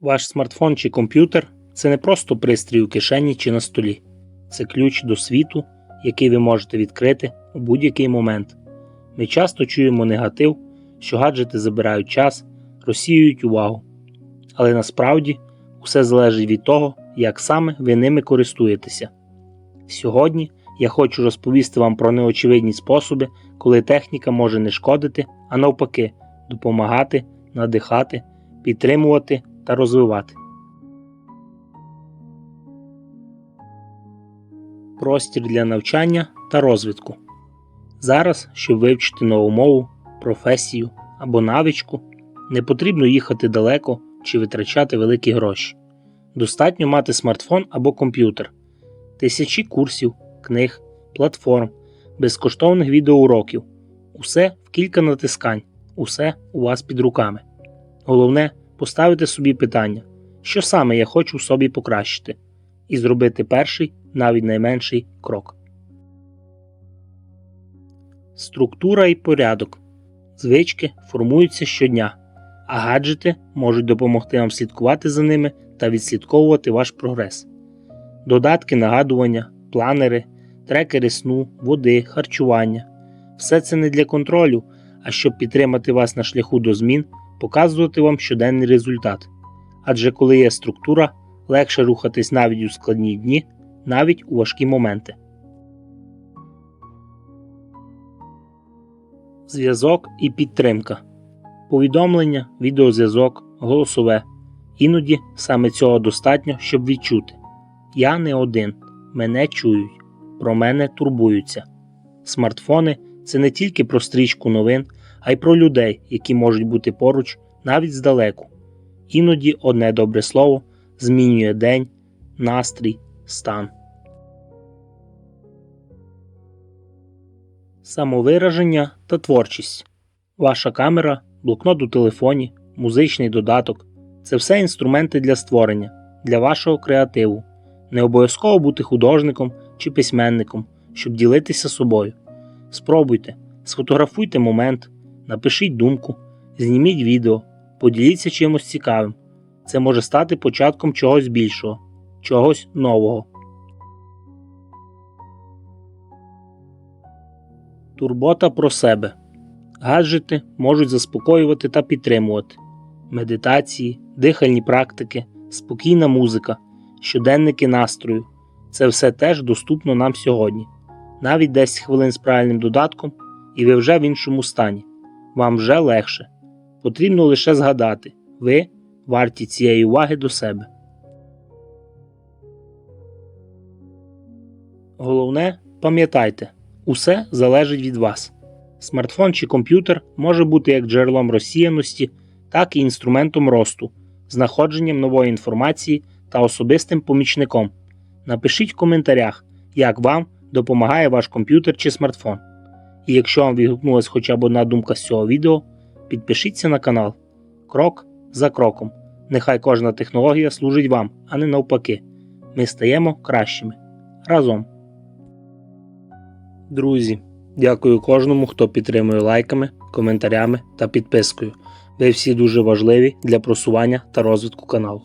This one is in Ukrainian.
Ваш смартфон чи комп'ютер це не просто пристрій у кишені чи на столі. Це ключ до світу, який ви можете відкрити у будь-який момент. Ми часто чуємо негатив, що гаджети забирають час, розсіюють увагу. Але насправді все залежить від того, як саме ви ними користуєтеся. Сьогодні я хочу розповісти вам про неочевидні способи, коли техніка може не шкодити, а навпаки, допомагати, надихати, підтримувати та розвивати. Простір для навчання та розвитку. Зараз, щоб вивчити нову мову, професію або навичку, не потрібно їхати далеко чи витрачати великі гроші. Достатньо мати смартфон або комп'ютер, тисячі курсів, книг, платформ, безкоштовних відеоуроків. Усе в кілька натискань, усе у вас під руками. Головне поставити собі питання, що саме я хочу в собі покращити, і зробити перший, навіть найменший крок. Структура і порядок. Звички формуються щодня, а гаджети можуть допомогти вам слідкувати за ними та відслідковувати ваш прогрес. Додатки нагадування, планери, трекери сну, води, харчування все це не для контролю, а щоб підтримати вас на шляху до змін, показувати вам щоденний результат. Адже коли є структура, легше рухатись навіть у складні дні, навіть у важкі моменти. Зв'язок і підтримка. Повідомлення, відеозв'язок, голосове. Іноді саме цього достатньо, щоб відчути. Я не один, мене чують, про мене турбуються. Смартфони це не тільки про стрічку новин, а й про людей, які можуть бути поруч навіть здалеку. Іноді одне добре слово змінює день, настрій, стан. Самовираження та творчість. Ваша камера, блокнот у телефоні, музичний додаток це все інструменти для створення, для вашого креативу. Не обов'язково бути художником чи письменником, щоб ділитися собою. Спробуйте, сфотографуйте момент, напишіть думку, зніміть відео, поділіться чимось цікавим. Це може стати початком чогось більшого, чогось нового. Турбота про себе. Гаджети можуть заспокоювати та підтримувати. Медитації, дихальні практики, спокійна музика, щоденники настрою це все теж доступно нам сьогодні. Навіть 10 хвилин з правильним додатком, і ви вже в іншому стані. Вам вже легше. Потрібно лише згадати, ви варті цієї уваги до себе. Головне, пам'ятайте, усе залежить від вас. Смартфон чи комп'ютер може бути як джерелом розсіяності, так і інструментом росту, знаходженням нової інформації та особистим помічником. Напишіть в коментарях, як вам допомагає ваш комп'ютер чи смартфон. І якщо вам відгукнулася хоча б одна думка з цього відео, підпишіться на канал. Крок за кроком. Нехай кожна технологія служить вам, а не навпаки. Ми стаємо кращими. Разом. Друзі, дякую кожному, хто підтримує лайками, коментарями та підпискою. Ви всі дуже важливі для просування та розвитку каналу.